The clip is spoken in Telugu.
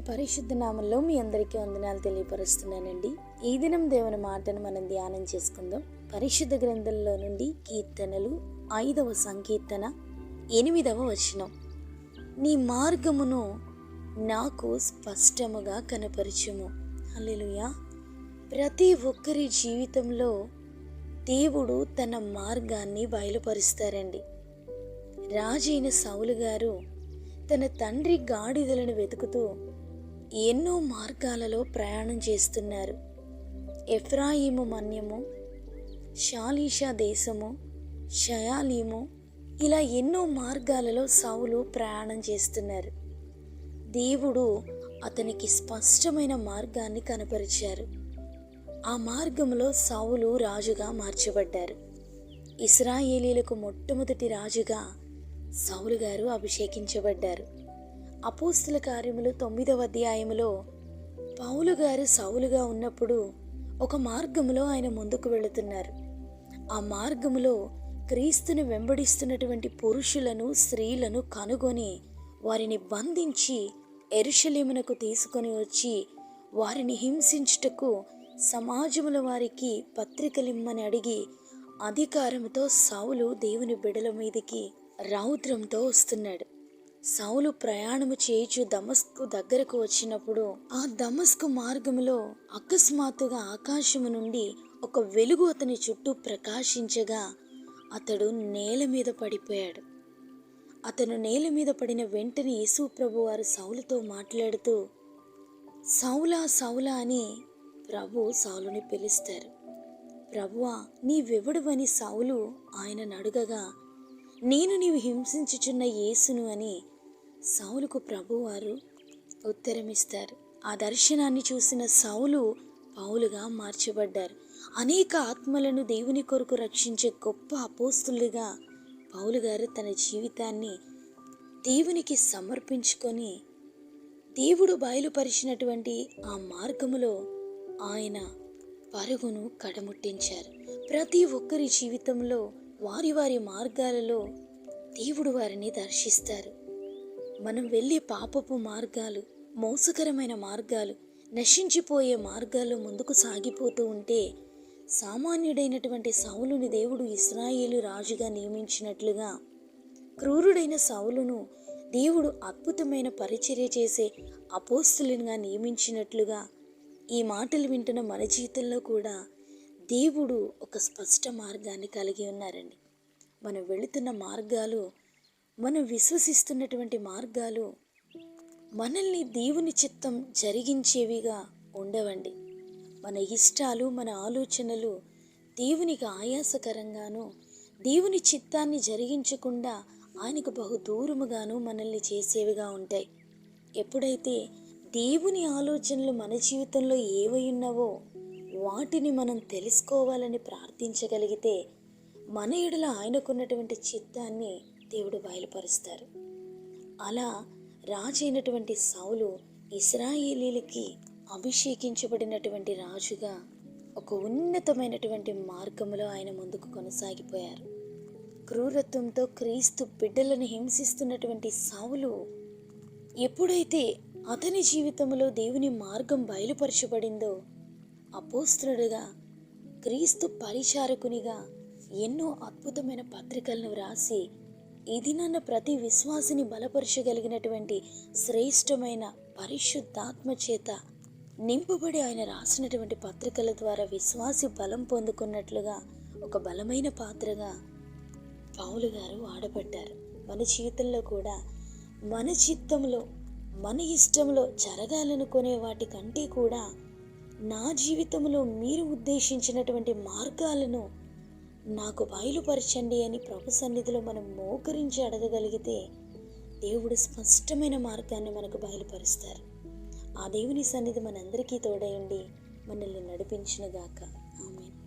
పరిశుద్ధ నామంలో మీ అందరికీ వందనాలు తెలియపరుస్తున్నానండి. ఈ దినం దేవుని మాటను మనం ధ్యానం చేసుకుందాం. పరిశుద్ధ గ్రంథంలో నుండి కీర్తనలు ఐదవ సంకీర్తన ఎనిమిదవ వచనం. నీ మార్గమును నాకు స్పష్టముగా కనపరచుము. అల్లెలుయా ప్రతి ఒక్కరి జీవితంలో దేవుడు తన మార్గాన్ని బయలుపరుస్తారండి. రాజైన సౌలు గారు తన తండ్రి గాడిదలను వెతుకుతూ ఎన్నో మార్గాలలో ప్రయాణం చేస్తున్నారు. ఎఫ్రాయిము మన్యము షాలీషా దేశము షయాలీము ఇలా ఎన్నో మార్గాలలో సౌలు ప్రయాణం చేస్తున్నారు. దేవుడు అతనికి స్పష్టమైన మార్గాన్ని కనపరిచారు. ఆ మార్గంలో సౌలు రాజుగా మార్చబడ్డారు. ఇస్రాయేలీలకు మొట్టమొదటి రాజుగా సౌలు గారు అభిషేకించబడ్డారు. అపోస్తుల కార్యములు తొమ్మిదవ అధ్యాయములో పౌలు గారు సౌలుగా ఉన్నప్పుడు ఒక మార్గములో ఆయన ముందుకు వెళుతున్నారు. ఆ మార్గములో క్రీస్తుని వెంబడిస్తున్నటువంటి పురుషులను స్త్రీలను కనుగొని వారిని బంధించి ఎరుషలేమునకు తీసుకొని వచ్చి వారిని హింసించుటకు సమాజముల వారికి పత్రికలిమ్మని అడిగి అధికారంతో సౌలు దేవుని బిడల మీదికి రౌద్రంతో వస్తున్నాడు. సౌలు ప్రయాణము చేయుచు దమస్కు దగ్గరకు వచ్చినప్పుడు ఆ దమస్కు మార్గములో అకస్మాత్తుగా ఆకాశము నుండి ఒక వెలుగు అతని చుట్టూ ప్రకాశించగా అతడు నేల మీద పడిపోయాడు. అతను నేల మీద పడిన వెంటనే యేసు ప్రభు వారు సౌలుతో మాట్లాడుతూ సౌలా సౌలా అని ప్రభు సౌలుని పిలుస్తారు. ప్రభువా నీవెవడువని సౌలు ఆయనను అడుగగా నేను నీవు హింసించుచున్న యేసును అని సౌలుకు ప్రభువారు ఉత్తరమిస్తారు. ఆ దర్శనాన్ని చూసిన సౌలు పౌలుగా మార్చబడ్డారు. అనేక ఆత్మలను దేవుని కొరకు రక్షించే గొప్ప అపోస్తులుగా పౌలు గారు తన జీవితాన్ని దేవునికి సమర్పించుకొని దేవుడు బయలుపరిచినటువంటి ఆ మార్గములో ఆయన పరుగును కడముట్టించారు. ప్రతి ఒక్కరి జీవితంలో వారి వారి మార్గాలలో దేవుడు వారిని దర్శిస్తారు. మనం వెళ్ళే పాపపు మార్గాలు మోసకరమైన మార్గాలు నశించిపోయే మార్గాల్లో ముందుకు సాగిపోతూ ఉంటే సామాన్యుడైనటువంటి సౌలుని దేవుడు ఇస్రాయేలు రాజుగా నియమించినట్లుగా క్రూరుడైన సౌలును దేవుడు అద్భుతమైన పరిచర్య చేసే అపోస్తులుగా నియమించినట్లుగా ఈ మాటలు వింటున్న మన జీవితంలో కూడా దేవుడు ఒక స్పష్ట మార్గాన్ని కలిగి ఉన్నారండి. మనం వెళుతున్న మార్గాలు మనం విశ్వసిస్తున్నటువంటి మార్గాలు మనల్ని దేవుని చిత్తం జరిగించేవిగా ఉండవండి. మన ఇష్టాలు మన ఆలోచనలు దేవునికి ఆయాసకరంగాను దేవుని చిత్తాన్ని జరిగించకుండా ఆయనకు బహు దూరముగాను మనల్ని చేసేవిగా ఉంటాయి. ఎప్పుడైతే దేవుని ఆలోచనలు మన జీవితంలో ఏవై ఉన్నావో వాటిని మనం తెలుసుకోవాలని ప్రార్థించగలిగితే మన ఎడల ఆయనకున్నటువంటి చిత్తాన్ని దేవుడు బయలుపరుస్తారు. అలా రాజైనటువంటి సౌలు ఇస్రాయేలీలకి అభిషేకించబడినటువంటి రాజుగా ఒక ఉన్నతమైనటువంటి మార్గంలో ఆయన ముందుకు కొనసాగిపోయారు. క్రూరత్వంతో క్రీస్తు బిడ్డలను హింసిస్తున్నటువంటి సావులు ఎప్పుడైతే అతని జీవితంలో దేవుని మార్గం బయలుపరచబడిందో అపోస్త్రుడిగా క్రీస్తు పరిచారకునిగా ఎన్నో అద్భుతమైన పత్రికలను వ్రాసి ఇది నన్ను ప్రతి విశ్వాసిని బలపరచగలిగినటువంటి శ్రేష్టమైన పరిశుద్ధాత్మ చేత నింపబడి ఆయన రాసినటువంటి పత్రికల ద్వారా విశ్వాసి బలం పొందుకున్నట్లుగా ఒక బలమైన పాత్రగా పావులు గారు ఆడబడ్డారు మన జీవితంలో కూడా మన చిత్తంలో మన ఇష్టంలో జరగాలనుకునే వాటి కంటే కూడా నా జీవితంలో మీరు ఉద్దేశించినటువంటి మార్గాలను నాకు బయలుపరచండి అని ప్రభు సన్నిధిలో మనం మోకరించి అడగగలిగితే దేవుడు స్పష్టమైన మార్గాన్ని మనకు బయలుపరుస్తారు. ఆ దేవుని సన్నిధి మనందరికీ తోడయండి మనల్ని నడిపించినగాక ఆమె